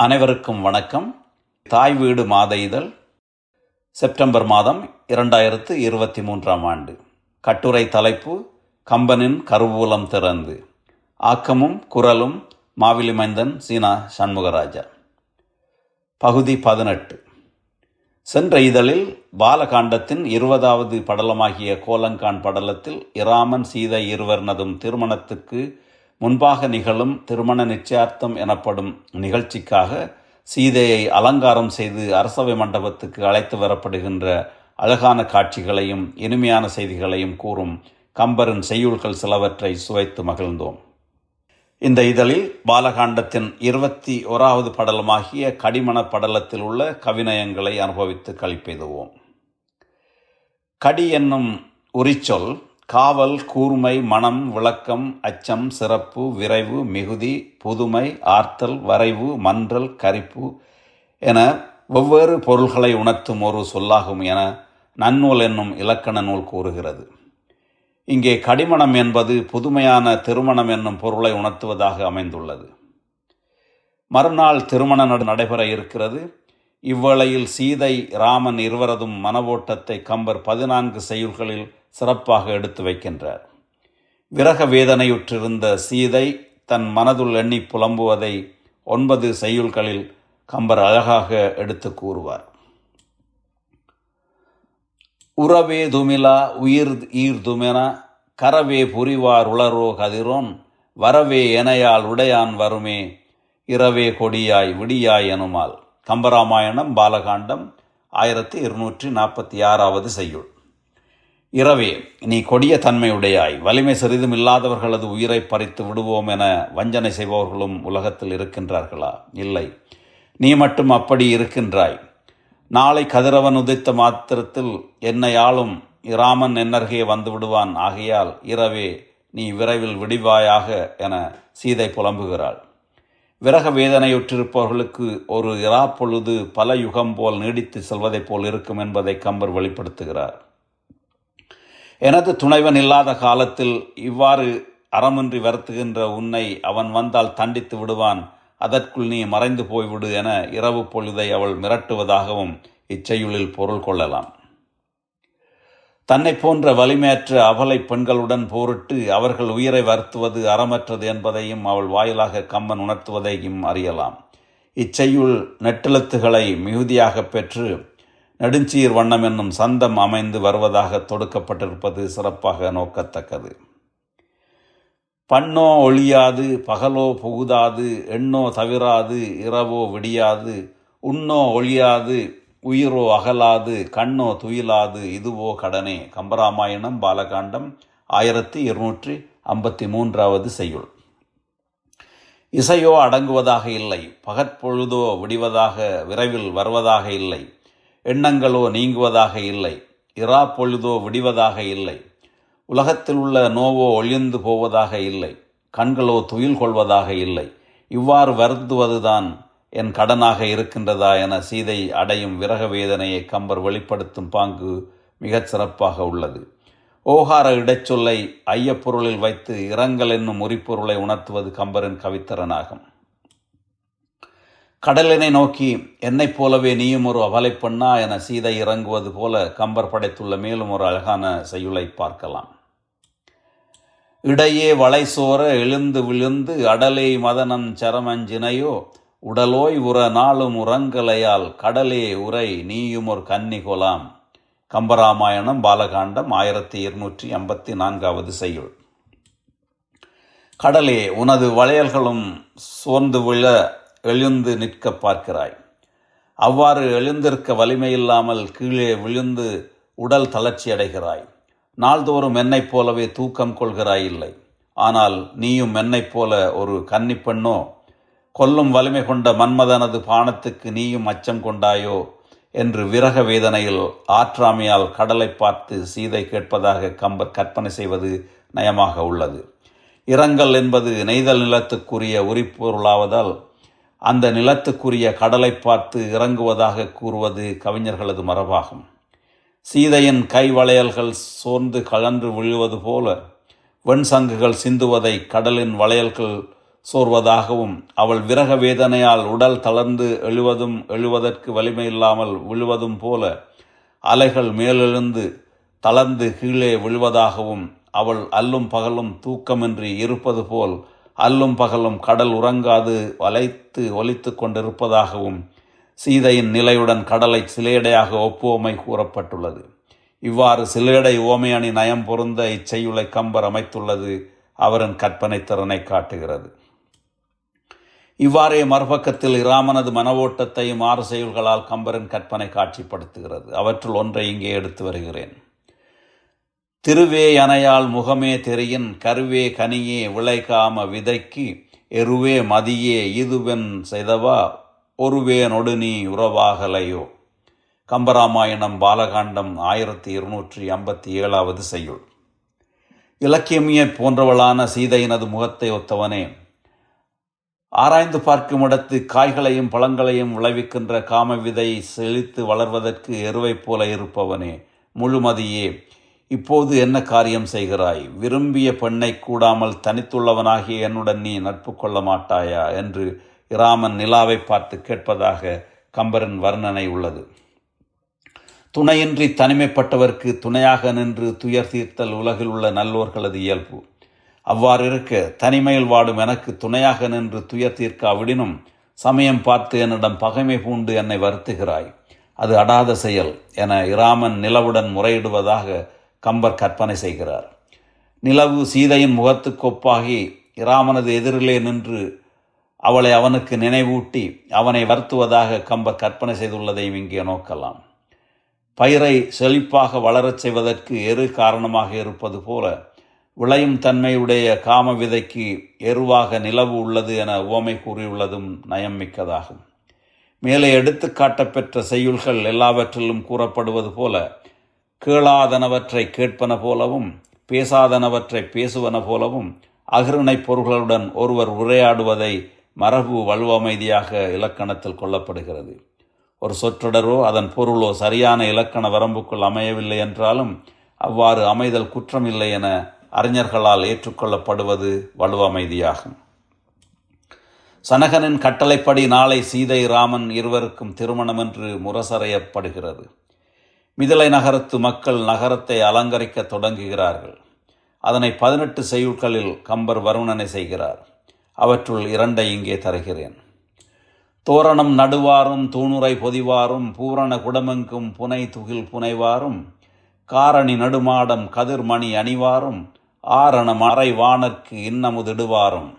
அனைவருக்கும் வணக்கம். தாய் வீடு மாத இதழ் செப்டம்பர் மாதம் இரண்டாயிரத்து இருபத்தி மூன்றாம் ஆண்டு. கட்டுரை தலைப்பு கம்பனின் கருவூலம் திறந்து. ஆக்கமும் குரலும் மாவிலி மைந்தன் சீனா சண்முகராஜா. பகுதி பதினெட்டு. சென்ற இதழில் பாலகாண்டத்தின் இருபதாவது படலமாகிய கோலங்கான் படலத்தில் இராமன் சீதை இருவர்னதும் திருமணத்துக்கு முன்பாக நிகழும் திருமண நிச்சயார்த்தம் எனப்படும் நிகழ்ச்சிக்காக சீதையை அலங்காரம் செய்து அரசவை மண்டபத்துக்கு அழைத்து வரப்படுகின்ற அழகான காட்சிகளையும் இனிமையான செய்திகளையும் கூறும் கம்பரின் செய்யுள்கள் சிலவற்றை சுவைத்து மகிழ்ந்தோம். இந்த இதழில் பாலகாண்டத்தின் இருபத்தி ஓராவது படலமாகிய கடிமண படலத்தில் உள்ள கவிநயங்களை அனுபவித்து கழிப்பெய்துவோம் கடி என்னும் உரிச்சொல் காவல் கூர்மை மனம் விளக்கம் அச்சம் சிறப்பு விரைவு மிகுதி புதுமை ஆர்த்தல் வரைவு மன்றல் கரிப்பு என வெவ்வேறு பொருள்களை உணர்த்தும் ஒரு சொல்லாகும் என நன்னூல் என்னும் இலக்கண நூல் கூறுகிறது. இங்கே கடிமணம் என்பது புதுமையான திருமணம் என்னும் பொருளை உணர்த்துவதாக அமைந்துள்ளது. மறுநாள் திருமண நடைபெற இருக்கிறது. இவ்வேளையில் சீதை ராமன் இருவரதும் மனவோட்டத்தை கம்பர் பதினான்கு செய்யுள்களில் சிறப்பாக எடுத்து வைக்கின்றார். விரக வேதனையுற்றிருந்த சீதை தன் மனதுள் எண்ணி புலம்புவதை ஒன்பது செய்யுள்களில் கம்பர் அழகாக எடுத்து கூறுவார். உறவே துமிலா உயிர் ஈர் துமென கரவே புரிவார் உளரோ கதிரோன் வரவே எனையால் உடையான் வருமே இரவே கொடியாய் விடியாய் எனுமால். கம்பராமாயணம் பாலகாண்டம் ஆயிரத்தி இருநூற்றி நாற்பத்தி ஆறாவது செய்யுள். இரவே நீ கொடிய தன்மையுடையாய். வலிமை சிறிதும் இல்லாதவர்களது உயிரை பறித்து விடுவோம் என வஞ்சனை செய்பவர்களும் உலகத்தில் இருக்கின்றார்களா? இல்லை. நீ மட்டும் அப்படி இருக்கின்றாய். நாளை கதிரவன் உதித்த மாத்திரத்தில் என்னை ஆளும் இராமன் என்னருகே வந்து விடுவான். ஆகையால் இரவே நீ விரைவில் விடிவாயாக என சீதை புலம்புகிறாள். விரக வேதனையுற்றிருப்பவர்களுக்கு ஒரு இராப்பொழுது பல யுகம் போல் நீடித்து செல்வதைப் போல் இருக்கும் என்பதை கம்பர் வெளிப்படுத்துகிறார். எனது துணைவன் இல்லாத காலத்தில் இவ்வாறு அறமின்றி வருத்துகின்ற உன்னை அவன் வந்தால் தண்டித்து விடுவான். அதற்குள் நீ மறைந்து போய்விடு என இரவு பொழுதை அவள் மிரட்டுவதாகவும் இச்செய்யுளில் பொருள் கொள்ளலாம். தன்னை போன்ற வலிமையற்ற அவலை பெண்களுடன் போரிட்டு அவர்கள் உயிரை வருத்துவது அறமற்றது என்பதையும் அவள் வாயிலாக கம்மன் உணர்த்துவதையும் அறியலாம். இச்செய்யுள் நெட்டெழுத்துகளை மிகுதியாகப் பெற்று நெடுஞ்சீர் வண்ணம் என்னும் சந்தம் அமைந்து வருவதாக தொடுக்கப்பட்டிருப்பது சிறப்பாக நோக்கத்தக்கது. பண்ணோ ஒழியாது பகலோ புகுதாது எண்ணோ தவிராது இரவோ விடியாது உண்ணோ ஒழியாது உயிரோ அகலாது கண்ணோ துயிலாது இதுவோ கடனே. கம்பராமாயணம் பாலகாண்டம் ஆயிரத்தி இருநூற்றி ஐம்பத்தி மூன்றாவது செய்யுள். இசையோ அடங்குவதாக இல்லை பகற்பொழுதோ விடிவதாக விரைவில் வருவதாக இல்லை. எண்ணங்களோ நீங்குவதாக இல்லை. இரா பொழுதோ விடிவதாக இல்லை. உலகத்தில் உள்ள நோவோ ஒழிந்து போவதாக இல்லை. கண்களோ துயில் கொள்வதாக இல்லை. இவ்வாறு வருந்துவதுதான் என் கடனாக இருக்கின்றதா என சீதை அடையும் விரக வேதனையை கம்பர் வெளிப்படுத்தும் பாங்கு மிகச் சிறப்பாக உள்ளது. ஓகார இடைச்சொல்லை ஐயப்பொருளில் வைத்து இரங்கல் என்னும் உரிப்பொருளை உணர்த்துவது கம்பரின் கவித்திறனாகும் கடலினை நோக்கி என்னைப் போலவே நீயும் ஒரு அவலை பெண்ணா என சீதை இறங்குவது போல கம்பர் படைத்துள்ள மேலும் ஒரு அழகான செய்யுளை பார்க்கலாம். இடையே வளை சோர எழுந்து விழுந்து அடலை மதனன் சரமஞ்சினையோ உடலோய் உற நாளும் உறங்கலையால் கடலே உரை நீயும் ஒரு கன்னி கொலாம் கம்பராமாயணம் பாலகாண்டம் ஆயிரத்தி இருநூற்றி ஐம்பத்தி நான்காவது செய்யுள். கடலே உனது வளையல்களும் சோர்ந்து விழ எழுந்து நிற்க பார்க்கிறாய். அவ்வாறு எழுந்திருக்க வலிமையில்லாமல் கீழே விழுந்து உடல் தளர்ச்சி அடைகிறாய். நாள்தோறும் என்னைப் போலவே தூக்கம் கொள்கிறாய் இல்லை. ஆனால் நீயும் என்னைப் போல ஒரு கன்னிப்பெண்ணோ கொல்லும் வலிமை கொண்ட மன்மதனது பானத்துக்கு நீயும் அச்சம் கொண்டாயோ? என்று விரக வேதனையில் ஆற்றாமையால் கடலை பார்த்து சீதை கேட்பதாக கம்பர் கற்பனை செய்வது நயமாக உள்ளது. இரங்கல் என்பது நெய்தல் நிலத்துக்குரிய உரிப்பொருளாவதால் அந்த நிலத்துக்குரிய கடலை பார்த்து இறங்குவதாக கூறுவது கவிஞர்களது மரபாகும். சீதையின் கை வளையல்கள் சோர்ந்து கழன்று விழுவது போல வெண்சங்குகள் சிந்துவதை கடலின் வளையல்கள் சோர்வதாகவும் அவள் விரக வேதனையால் உடல் தளர்ந்து எழுவதும் எழுவதற்கு வலிமை இல்லாமல் விழுவதும் போல அலைகள் மேலெழுந்து தளர்ந்து கீழே விழுவதாகவும் அவள் அல்லும் பகலும் தூக்கமின்றி இருப்பது போல் அல்லும் பகலும் கடல் உறங்காது வளைத்து ஒலித்து கொண்டிருப்பதாகவும் சீதையின் நிலையுடன் கடலை சிலையடையாக ஒப்புவமை கூறப்பட்டுள்ளது. இவ்வாறு சிலேடை ஓமையணி நயம் பொருந்த இச்செய்யுளை கம்பர் அமைத்துள்ளது அவரின் கற்பனை திறனை காட்டுகிறது. இவ்வாறே மறுபக்கத்தில் இராமனது மனவோட்டத்தையும் ஆறு செயல்களால் கம்பரின் கற்பனை காட்சிப்படுத்துகிறது. அவற்றுள் ஒன்றை இங்கே எடுத்து வருகிறேன். திருவே அணையால் முகமே தெரியின் கருவே கனியே விளைக்காம விதைக்கு எருவே மதியே இதுவென் செய்தவா ஒருவே நொடுநீ உறவாகலையோ. கம்பராமாயணம் பாலகாண்டம் ஆயிரத்தி இருநூற்றி ஐம்பத்தி ஏழாவது செய்யுள். இலக்கியமிய போன்றவளான சீதையினது முகத்தை ஒத்தவனே. ஆராய்ந்து பார்க்கும் இடத்து காய்களையும் பழங்களையும் விளைவிக்கின்ற காம விதை செழித்து வளர்வதற்கு எருவைப் போல இருப்பவனே. முழுமதியே இப்போது என்ன காரியம் செய்கிறாய்? விரும்பிய பெண்ணை கூடாமல் தனித்துள்ளவனாகிய என்னுடன் நீ நட்பு கொள்ள மாட்டாயா? என்று இராமன் நிலாவை பார்த்து கேட்பதாக கம்பரின் வர்ணனை உள்ளது. துணையின்றி தனிமைப்பட்டவர்க்கு துணையாக நின்று துயர் தீர்த்தல் உலகில் உள்ள நல்லோர்களது இயல்பு. அவ்வாறு இருக்க தனிமையில் வாடும் எனக்கு துணையாக நின்று துயர் தீர்க்க அவிடினும் சமயம் பார்த்து என்னிடம் பகைமை பூண்டு என்னை வருத்துகிறாய். அது அடாத செயல் என இராமன் நிலவுடன் முறையிடுவதாக கம்பர் கற்பனை செய்கிறார். நிலவு சீதையின் முகத்துக்கொப்பாகி இராமனது எதிரிலே நின்று அவளை அவனுக்கு நினைவூட்டி அவனை வருத்துவதாக கம்பர் கற்பனை செய்துள்ளதையும் இங்கே நோக்கலாம். பயிரை செழிப்பாக வளரச் செய்வதற்கு எரு காரணமாக இருப்பது போல விளையும் தன்மையுடைய காம விதைக்கு எருவாக நிலவு உள்ளது என உவமை கூறியுள்ளதும் நயம் மிக்கதாகும். மேலே எடுத்து காட்டப்பெற்ற செய்யுள்கள் எல்லாவற்றிலும் கூறப்படுவது போல கேளாதனவற்றை கேட்பன போலவும் பேசாதனவற்றை பேசுவன போலவும் அகிருணைப் பொருள்களுடன் ஒருவர் உரையாடுவதை மரபு வலுவமைதியாக இலக்கணத்தில் கொள்ளப்படுகிறது. ஒரு சொற்றொடரோ அதன் பொருளோ சரியான இலக்கண வரம்புக்குள் அமையவில்லை என்றாலும் அவ்வாறு அமைதல் குற்றமில்லை என அறிஞர்களால் ஏற்றுக்கொள்ளப்படுவது வலுவமைதியாகும். சனகனின் கட்டளைப்படி நாளை சீதை ராமன் இருவருக்கும் திருமணம் என்று முரசறையப்படுகிறது. மிதிலை நகரத்து மக்கள் நகரத்தை அலங்கரிக்க தொடங்குகிறார்கள். அதனை பதினெட்டு செய்யுட்களில் கம்பர் வருணனை செய்கிறார். அவற்றுள் இரண்டை இங்கே தருகிறேன். தோரணம் நடுவாரும் தூணுரை பொதிவாரும் பூரண குடமெங்கும் புனை துகில் புனைவாரும் காரணி நடுமாடம் கதிர்மணி அணிவாரும் ஆரணம் அறை வானர்க்கு இன்னமுதிடுவாரும்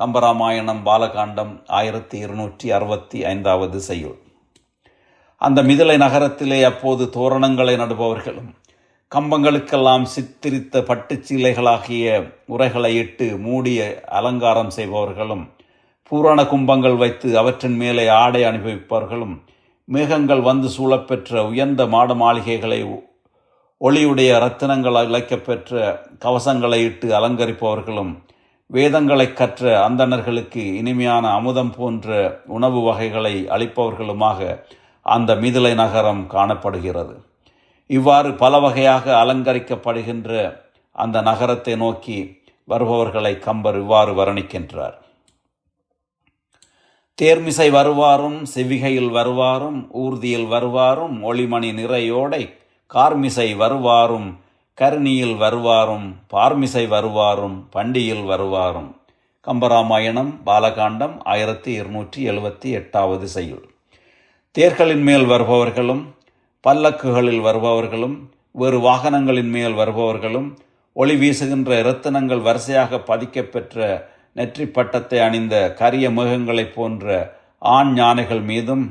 கம்பராமாயணம் பாலகாண்டம் ஆயிரத்தி இருநூற்றி அறுபத்தி ஐந்தாவது செய்யுள். அந்த மிதிலை நகரத்திலே அப்போது தோரணங்களை நடுபவர்களும் கம்பங்களுக்கெல்லாம் சித்திரித்த பட்டுச்சீலைகளாகிய உரைகளை இட்டு மூடிய அலங்காரம் செய்பவர்களும் பூரண கும்பங்கள் வைத்து அவற்றின் மேலே ஆடை அனுபவிப்பவர்களும் மேகங்கள் வந்து சூழப்பெற்ற உயர்ந்த மாட மாளிகைகளை ஒளியுடைய ரத்தினங்கள் இழைக்கப்பெற்ற கவசங்களை இட்டு அலங்கரிப்பவர்களும் வேதங்களை கற்ற அந்தணர்களுக்கு இனிமையான அமுதம் போன்ற உணவு வகைகளை அளிப்பவர்களுமாக அந்த மிதிலை நகரம் காணப்படுகிறது. இவ்வாறு பல வகையாக அலங்கரிக்கப்படுகின்ற அந்த நகரத்தை நோக்கி வருபவர்களை கம்பர் இவ்வாறு வர்ணிக்கின்றார். தேர்மிசை வருவாரும் செவிகையில் வருவாரும் ஊர்தியில் வருவாரும் ஒளிமணி நிறையோடை கார்மிசை வருவாரும் கருணியில் வருவாரும் பார்மிசை வருவாரும் பண்டியில் வருவாரும். கம்பராமாயணம் பாலகாண்டம் ஆயிரத்தி இருநூற்றி எழுபத்தி எட்டாவது செய்யுள். தேர்களின் மேல் வருபவர்களும் பல்லக்குகளில் வருபவர்களும் வேறு வாகனங்களின் மேல் வருபவர்களும் ஒளி வீசுகின்ற இரத்தினங்கள் வரிசையாக பதிக்கப்பெற்ற நெற்றி பட்டத்தை அணிந்த கரிய மிருகங்களைப் போன்ற ஆண் யானைகள் மீதும்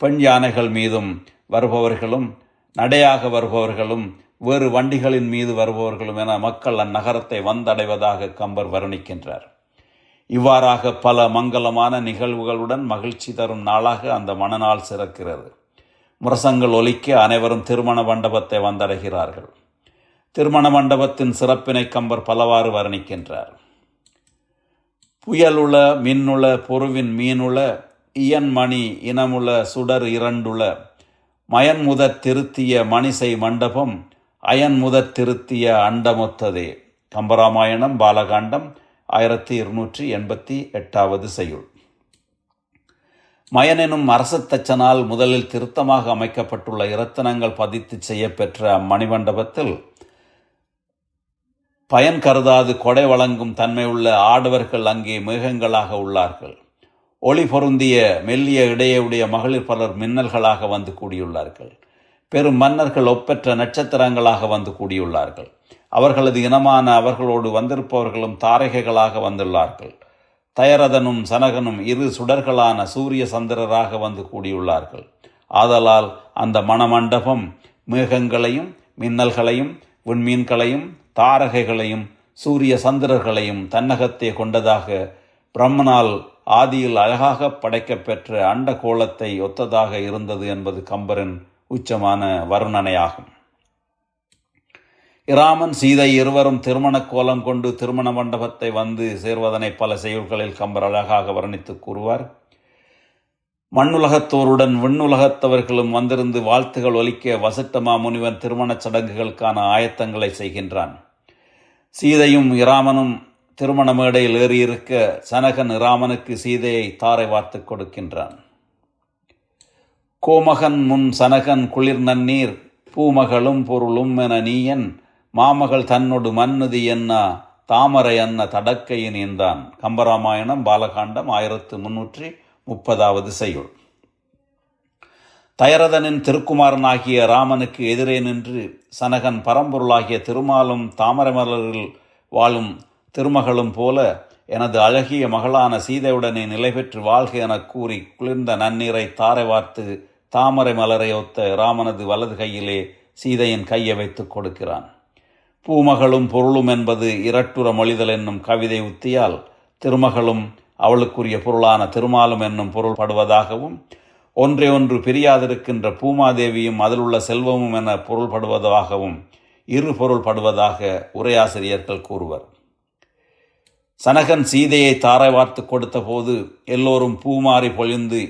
பெண் யானைகள் மீதும் வருபவர்களும் நடையாக வருபவர்களும் வேறு வண்டிகளின் மீது வருபவர்களும் என மக்கள் அந்நகரத்தை வந்தடைவதாக கம்பர் வர்ணிக்கின்றார். இவ்வாறாக பல மங்களமான நிகழ்வுகளுடன் மகிழ்ச்சி தரும் நாளாக அந்த மணநாள் சிறக்கிறது. முரசங்கள் ஒலிக்க அனைவரும் திருமண மண்டபத்தை வந்தடைகிறார்கள். திருமண மண்டபத்தின் சிறப்பினை கம்பர் பலவாறு வர்ணிக்கின்றார். புயலுள மின்னுள பொருவின் மீனுள இயன்மணி இனமுள சுடர் இரண்டுள மயன்முதற் திருத்திய மணிசை மண்டபம் அயன்முதற் திருத்திய அண்டமொத்ததே. கம்பராமாயணம் பாலகாண்டம் ஆயிரத்தி இருநூற்றி எண்பத்தி எட்டாவது செய்யுள். மயனெனும் அரசத்தச்சனால் முதலில் திருத்தமாக அமைக்கப்பட்டுள்ள இரத்தனங்கள் பதித்து செய்யப்பெற்ற அம்மணிமண்டபத்தில் பயன் கருதாது கொடை வழங்கும் தன்மையுள்ள ஆடவர்கள் அங்கே மேகங்களாக உள்ளார்கள். ஒளி பொருந்திய மெல்லிய இடையுடைய மகளிர் பலர் மின்னல்களாக வந்து கூடியுள்ளார்கள். பெரும் மன்னர்கள் ஒப்பற்ற நட்சத்திரங்களாக வந்து கூடியுள்ளார்கள். அவர்களது இனமான அவர்களோடு வந்திருப்பவர்களும் தாரகைகளாக வந்துள்ளார்கள். தயரதனும் சனகனும் இரு சுடர்களான சூரிய சந்திரராக வந்து கூடியுள்ளார்கள். ஆதலால் அந்த மணமண்டபம் மேகங்களையும் மின்னல்களையும் விண்மீன்களையும் தாரகைகளையும் சூரிய சந்திரர்களையும் தன்னகத்தே கொண்டதாக பிரம்மனால் ஆதியில் அழகாக படைக்கப்பெற்ற அண்ட கோலத்தை ஒத்ததாக இருந்தது என்பது கம்பரின் உச்சமான வர்ணனையாகும். இராமன் சீதை இருவரும் திருமண கோலம் கொண்டு திருமண மண்டபத்தை வந்து சேர்வதனை பல செயல்களில் கம்பர் அழகாக வர்ணித்து கூறுவார். மண்ணுலகத்தோருடன் விண்ணுலகத்தவர்களும் வந்திருந்து வாழ்த்துகள் ஒலிக்க வசட்டமா முனிவன் திருமணச் சடங்குகளுக்கான ஆயத்தங்களை செய்கின்றான். சீதையும் இராமனும் திருமண மேடையில் ஏறியிருக்க சனகன் இராமனுக்கு சீதையை தாரை வார்த்து கொடுக்கின்றான். கோமகன் முன் சனகன் குளிர் நன்னீர் பூமகளும் பொருளும் என நீயன் மாமகள் தன்னொடு மன்னுதி என்ன தாமரை அன்ன தடக்கையின் என்றான் கம்பராமாயணம் பாலகாண்டம் ஆயிரத்து முன்னூற்றி முப்பதாவது செய்யுள். தயரதனின் திருக்குமாரனாகிய ராமனுக்கு எதிரே நின்று சனகன் பரம்பொருளாகிய திருமாலும் தாமரைமலரில் வாழும் திருமகளும் போல எனது அழகிய மகளான சீதையுடனே நிலை பெற்று வாழ்க எனக் கூறி குளிர்ந்த நன்னீரை தாரை வார்த்து தாமரை மலரை ஒத்த ராமனது வலது கையிலே சீதையின் கையை வைத்துக் கொடுக்கிறான். பூமகளும் பொருளும் என்பது இரட்டுற மொழிதல் என்னும் கவிதை உத்தியால் திருமகளும் அவளுக்குரிய பொருளான திருமாலும் என்னும் பொருள் படுவதாகவும் ஒன்றே ஒன்று பிரியாதிருக்கின்ற பூமாதேவியும் அதிலுள்ள செல்வமும் என பொருள்படுவதாகவும் இரு பொருள்படுவதாக உரையாசிரியர்கள் கூறுவர். சனகன் சீதையை தாரை வார்த்து கொடுத்த போது எல்லோரும் பூமாறி பொழிந்து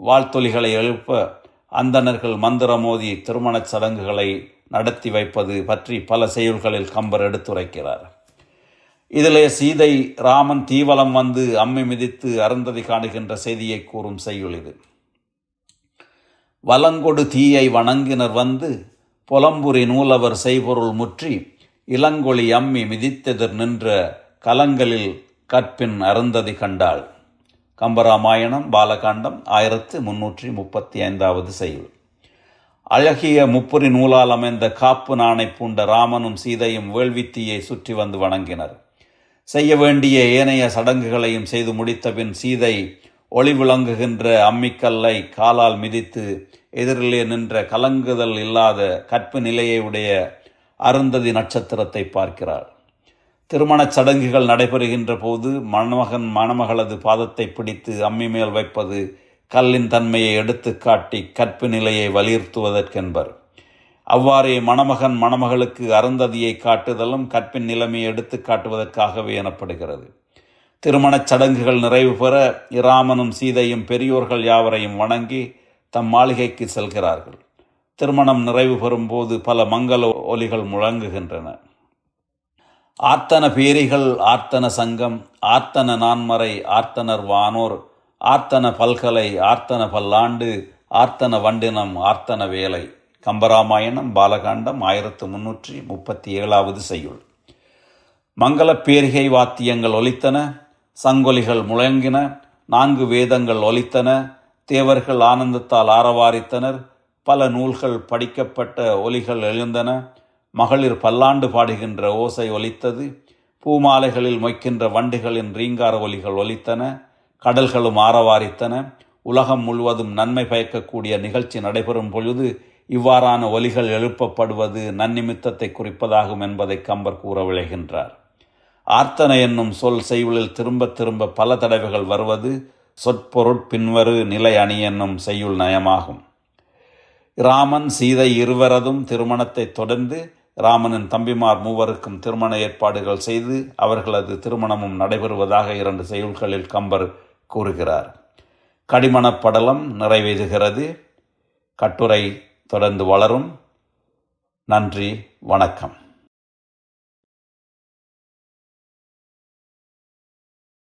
வாழ்த்தொலிகளை எழுப்ப அந்தணர்கள் மந்திரமோதி திருமணச் சடங்குகளை நடத்தி வைப்பது பற்றி பல செயல்களில் கம்பர் எடுத்துரைக்கிறார். இதிலே சீதை ராமன் தீவலம் வந்து அம்மி மிதித்து அருந்ததி காணுகின்ற செய்தியை கூறும் செய்யுள் இது. வலங்கொடு தீயை வணங்கினர் வந்து புலம்புரி நூலவர் செய்பொருள் முற்றி இளங்கொழி அம்மி மிதித்தெதிர் நின்ற கலங்களில் கற்பின் அருந்ததி கண்டாள். கம்பராமாயணம் பாலகாண்டம் ஆயிரத்து முன்னூற்றி முப்பத்தி ஐந்தாவது செய்யுள். அழகிய முப்புரி நூலால் அமைந்த காப்பு நாணை பூண்ட ராமனும் சீதையும் வேள்வித்தீயை சுற்றி வந்து வணங்கினர். செய்ய வேண்டிய ஏனைய சடங்குகளையும் செய்து முடித்தபின் சீதை ஒளி விளங்குகின்ற அம்மிக்கல்லை காலால் மிதித்து எதிரிலே நின்ற கலங்குதல் இல்லாத கற்பு நிலையை உடைய அருந்ததி நட்சத்திரத்தை பார்க்கிறாள். திருமணச் சடங்குகள் நடைபெறுகின்ற போது மணமகன் மணமகளது பாதத்தை பிடித்து அம்மி மேல் வைப்பது கல்லின் தன்மையை எடுத்து காட்டி கற்பு நிலையை வலியுறுத்துவதற்கென்பர். அவ்வாறே மணமகன் மணமகளுக்கு அருந்ததியை காட்டுதலும் கற்பின் நிலைமையை எடுத்து காட்டுவதற்காகவே எனப்படுகிறது. திருமணச் சடங்குகள் நிறைவு பெற இராமனும் சீதையும் பெரியோர்கள் யாவரையும் வணங்கி தம் மாளிகைக்கு செல்கிறார்கள். திருமணம் நிறைவு பெறும்போது பல மங்கள ஒலிகள் முழங்குகின்றன. ஆர்த்தன பேரிகள் ஆர்த்தன சங்கம் ஆர்த்தன நான்மறை ஆர்த்தனர் வானோர் ஆர்த்தன பல்கலை ஆர்த்தன பல்லாண்டு ஆர்த்தன வண்டினம் ஆர்த்தன வேலை. கம்பராமாயணம் பாலகாண்டம் ஆயிரத்து முன்னூற்றி முப்பத்தி ஏழாவது செய்யுள். மங்களப் பேரிகை வாத்தியங்கள் ஒலித்தன சங்கொலிகள் முழங்கின நான்கு வேதங்கள் ஒலித்தன தேவர்கள் ஆனந்தத்தால் ஆரவாரித்தனர் பல நூல்கள் படிக்கப்பட்ட ஒலிகள் எழுந்தன மகளிர் பல்லாண்டு பாடுகின்ற ஓசை ஒலித்தது பூமாலைகளில் மொய்க்கின்ற வண்டுகளின் ரீங்கார ஒலிகள் ஒலித்தன கடல்களும் ஆரவாரித்தன. உலகம் முழுவதும் நன்மை பயக்கக்கூடிய நிகழ்ச்சி நடைபெறும் பொழுது இவ்வாறான ஒலிகள் எழுப்பப்படுவது நன்னிமித்தத்தை குறிப்பதாகும் என்பதை கம்பர் கூற விளைகின்றார் ஆர்த்தனை என்னும் சொல் செய்யுளில் திரும்ப திரும்ப பல தடவைகள் வருவது சொற்பொருட் பின்வரு நிலை அணி என்னும் செய்யுள் நயமாகும். ராமன் சீதை இருவரதும் திருமணத்தை தொடர்ந்து ராமனின் தம்பிமார் மூவருக்கும் திருமண ஏற்பாடுகள் செய்து அவர்களது திருமணமும் நடைபெறுவதாக இரண்டு செய்யுள்களில் கம்பர் கூறுகிறார். கடிமணப் படலம் நிறைவேறுகிறது. கட்டுரை தொடர்ந்து வளரும். நன்றி வணக்கம்.